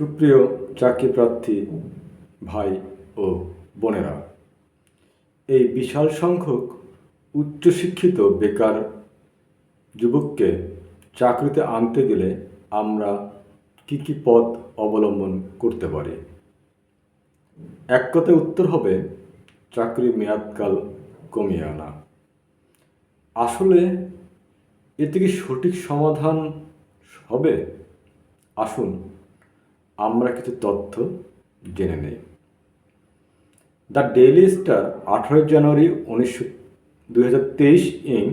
সুপ্রিয় চাকরি প্রার্থী ভাই ও বোনেরা, এই বিশাল সংখ্যক উচ্চশিক্ষিত বেকার যুবককে চাকরিতে আনতে গেলে আমরা কি কি পথ অবলম্বন করতে পারি? এক কথায় উত্তর হবে চাকরির মেয়াদকাল কমিয়ে আনা। আসলে এতে কি সঠিক সমাধান হবে? আসুন আমরা কিছু তথ্য জেনে নেই। দ্য ডেইলি স্টার আঠারোই জানুয়ারি উনিশশো, দুই হাজার তেইশ ইং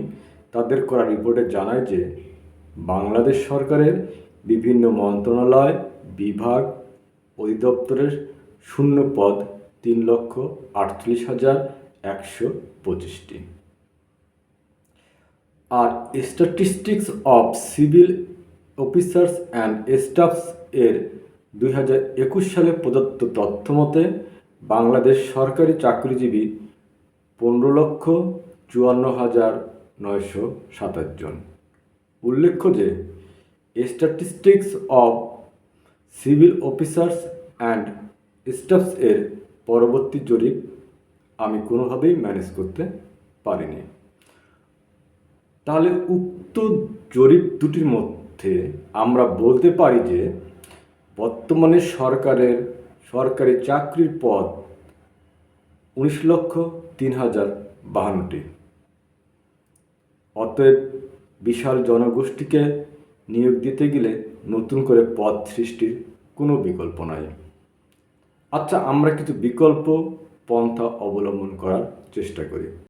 তাদের করা রিপোর্টে জানায় যে বাংলাদেশ সরকারের বিভিন্ন মন্ত্রণালয়, বিভাগ, অধিদপ্তরের শূন্য পদ তিন লক্ষ আটচল্লিশ হাজার একশো পঁচিশটি। আর statistics of civil officers and staffs এর দুই হাজার একুশ সালে প্রদত্ত তথ্য মতে, বাংলাদেশ সরকারি চাকরিজীবী পনেরো লক্ষ চুয়ান্ন হাজার নয়শো সাতাশ জন। উল্লেখ্য যে statistics of civil officers and staffs এর পরবর্তী জরিপ আমি কোনোভাবেই ম্যানেজ করতে পারিনি। তাহলে উক্ত জরিপ দুটির মধ্যে আমরা বলতে পারি যে বর্তমানে সরকারের, সরকারি চাকরির পদ উনিশ লক্ষ তিন হাজার বাহান্নটি। অতএব বিশাল জনগোষ্ঠীকে নিয়োগ দিতে গেলে নতুন করে পদ সৃষ্টির কোনো বিকল্প নাই। আচ্ছা আমরা কিছু বিকল্প পন্থা অবলম্বন করার চেষ্টা করি।